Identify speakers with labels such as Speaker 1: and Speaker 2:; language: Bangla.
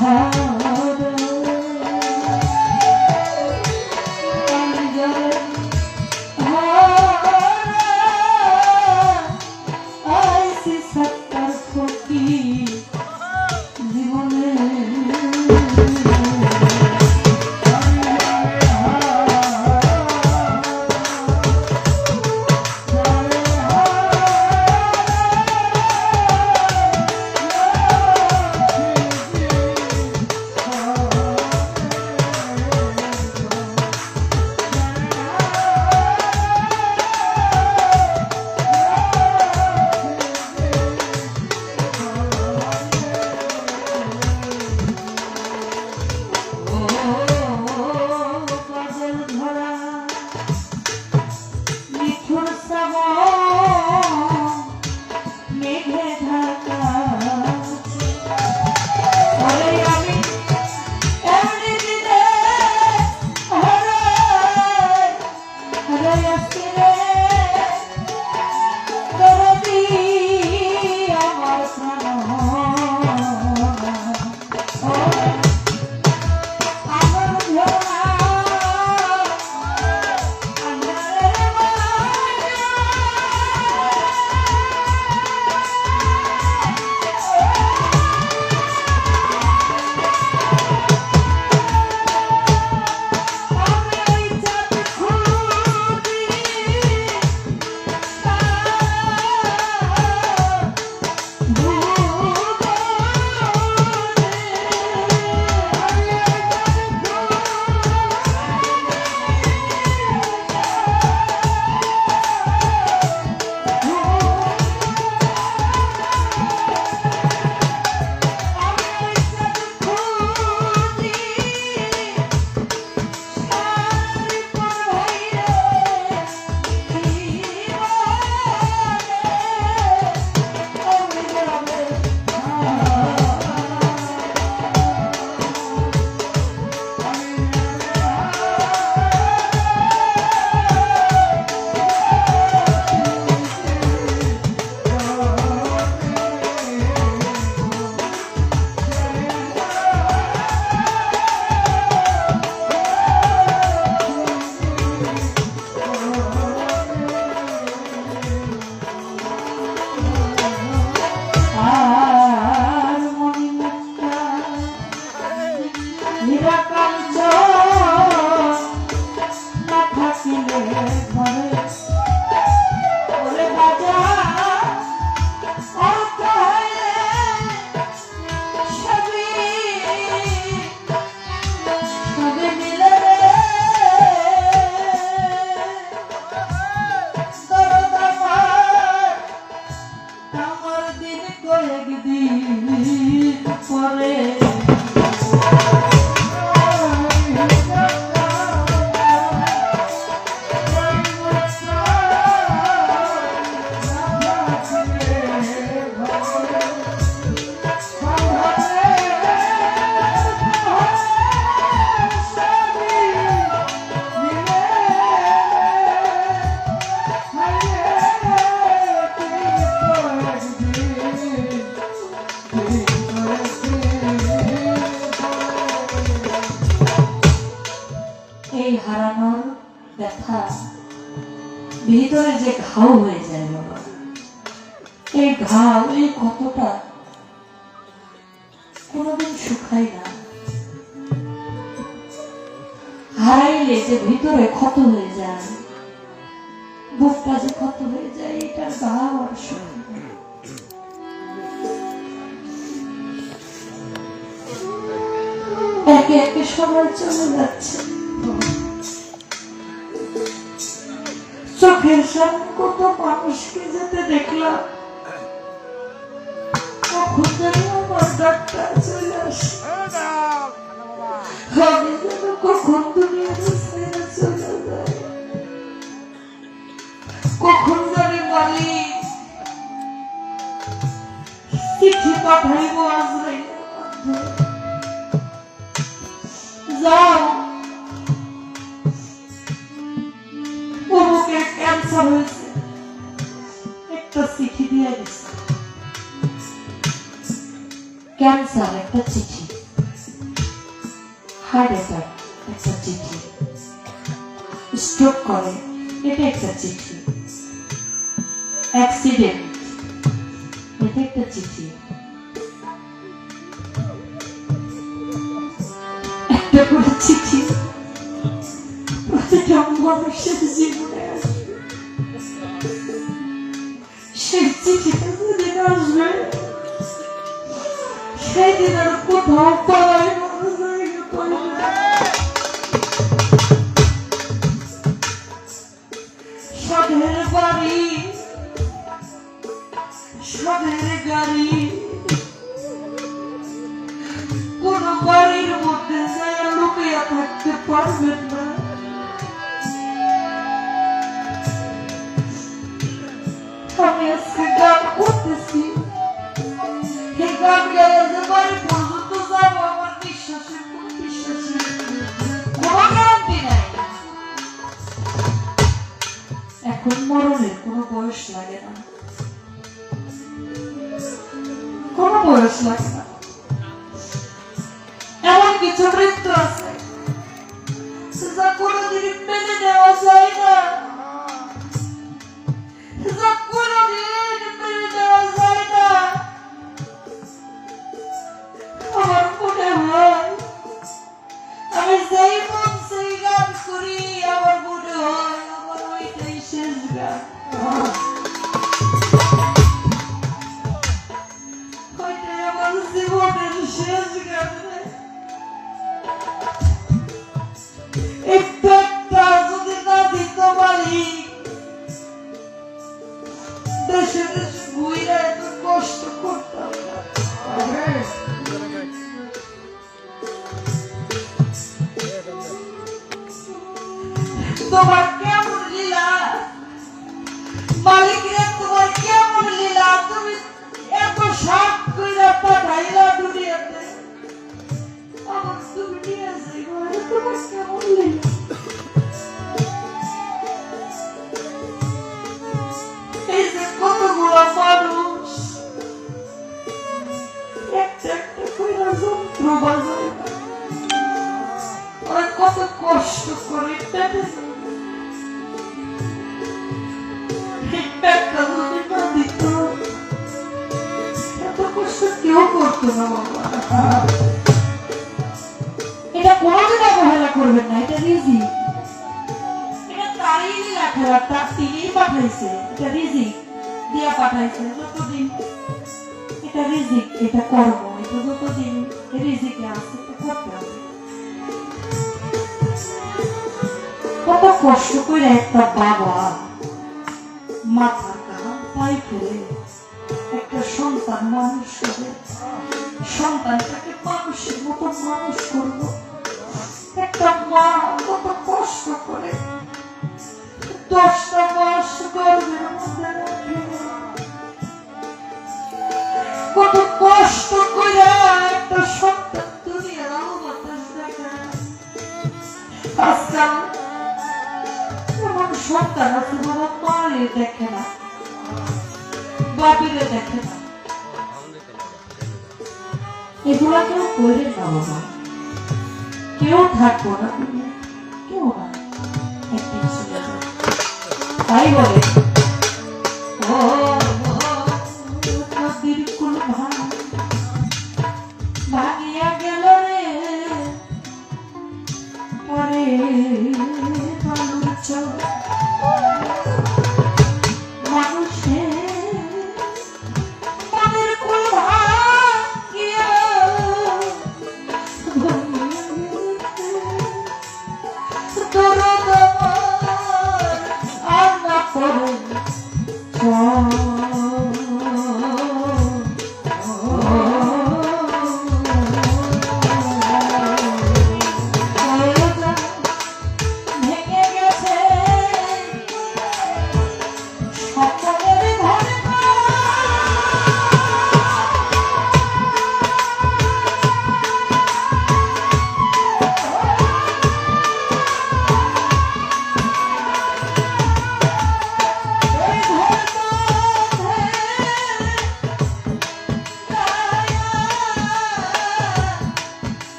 Speaker 1: হ্যাঁ morning. ঘাও হয়ে যায় বাবা। এই ঘাও এই ক্ষতটা কোনোদিন শুকায় না। হারাইলে যে ভিতরে ক্ষত হয়ে যায়, বুকটা যে ক্ষত হয়ে যায় এটার ঘাও আর শুকায় একে একে সবাই চলে যাচ্ছে। চোখের কত মানুষকে যেতে দেখলাম কখন কখন জানি মালিক। চিঠি পাঠাইব আজরাইলের যাও। ক্যান্সার হয়েছে একটা চিঠি দিয়ে গেছে ক্যান্সার একটা চিঠি সেই চিঠিটা যেদিন আসবে সেই দিন আর কোথাও লাগে না এমন কিছু মৃত্যু আছে যা কোনোদিন মেনে নেওয়া যায় না Senhor, meu Deus de. কষ্ট কেউ করতো করবেন না, এটা রিজি এটা তারই লেখা, তার তিনিই পাঠাইছে, এটা রিজি দিয়া পাঠাইছে, যতদিন এটা এটা এটা যতদিন রিজিকে আছে, এটা করতে হবে। কত কষ্ট করে একটা বাবা ঘাম পাই ফেলে সন্তান মানুষ করে সন্তানটাকে মানুষের মতো মানুষ করব। একটা মা কত কষ্ট করে। দশটা মাস মধ্যে কত কষ্ট করে একটা সন্তান দুনিয়ার এমন সন্তান আছে বাবা মারে দেখে না বাবিরে দেখে না। এগুলা কেউ করে না কেউ থাকব না। কেউ না। তাই বলে